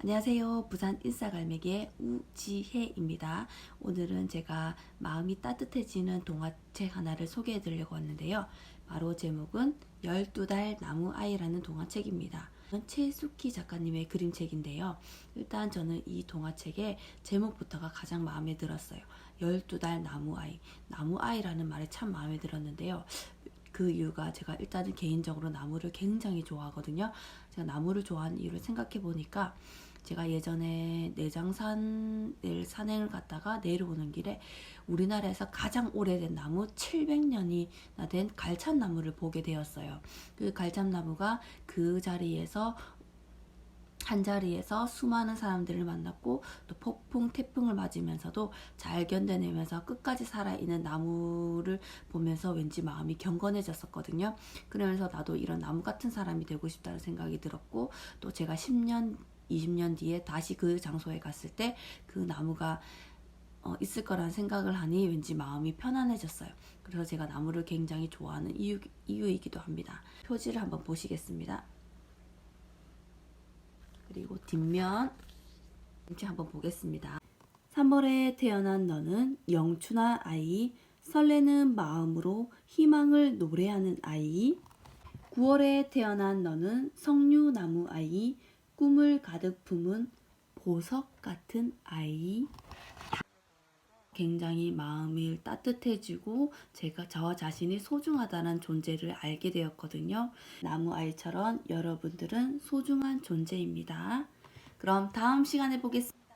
안녕하세요. 부산 인싸갈매기의 우지혜입니다. 오늘은 제가 마음이 따뜻해지는 동화책 하나를 소개해 드리려고 왔는데요. 바로 제목은 12달 나무 아이라는 동화책입니다. 최숙희 작가님의 그림책인데요. 일단 저는 이 동화책의 제목부터가 가장 마음에 들었어요. 12달 나무 아이. 나무 아이라는 말이 참 마음에 들었는데요. 그 이유가 제가 일단은 개인적으로 나무를 굉장히 좋아하거든요. 제가 나무를 좋아하는 이유를 생각해 보니까 제가 예전에 내장산을 산행을 갔다가 내려오는 길에 우리나라에서 가장 오래된 나무 700년이나 된 갈참나무를 보게 되었어요. 그 갈참나무가 그 자리에서 한 자리에서 수많은 사람들을 만났고 또 폭풍 태풍을 맞으면서도 잘 견뎌내면서 끝까지 살아있는 나무를 보면서 왠지 마음이 경건해졌었거든요. 그러면서 나도 이런 나무 같은 사람이 되고 싶다는 생각이 들었고 또 제가 10년 20년 뒤에 다시 그 장소에 갔을 때 그 나무가 어, 있을 거라는 생각을 하니 왠지 마음이 편안해졌어요. 그래서 제가 나무를 굉장히 좋아하는 이유, 이유이기도 합니다. 표지를 한번 보시겠습니다. 그리고 뒷면 이제 한번 보겠습니다. 3월에 태어난 너는 영춘아 아이, 설레는 마음으로 희망을 노래하는 아이. 9월에 태어난 너는 석류나무 아이, 꿈을 가득 품은 보석 같은 아이. 굉장히 마음이 따뜻해지고 제가 저 자신이 소중하다는 존재를 알게 되었거든요. 나무 아이처럼 여러분들은 소중한 존재입니다. 그럼 다음 시간에 보겠습니다.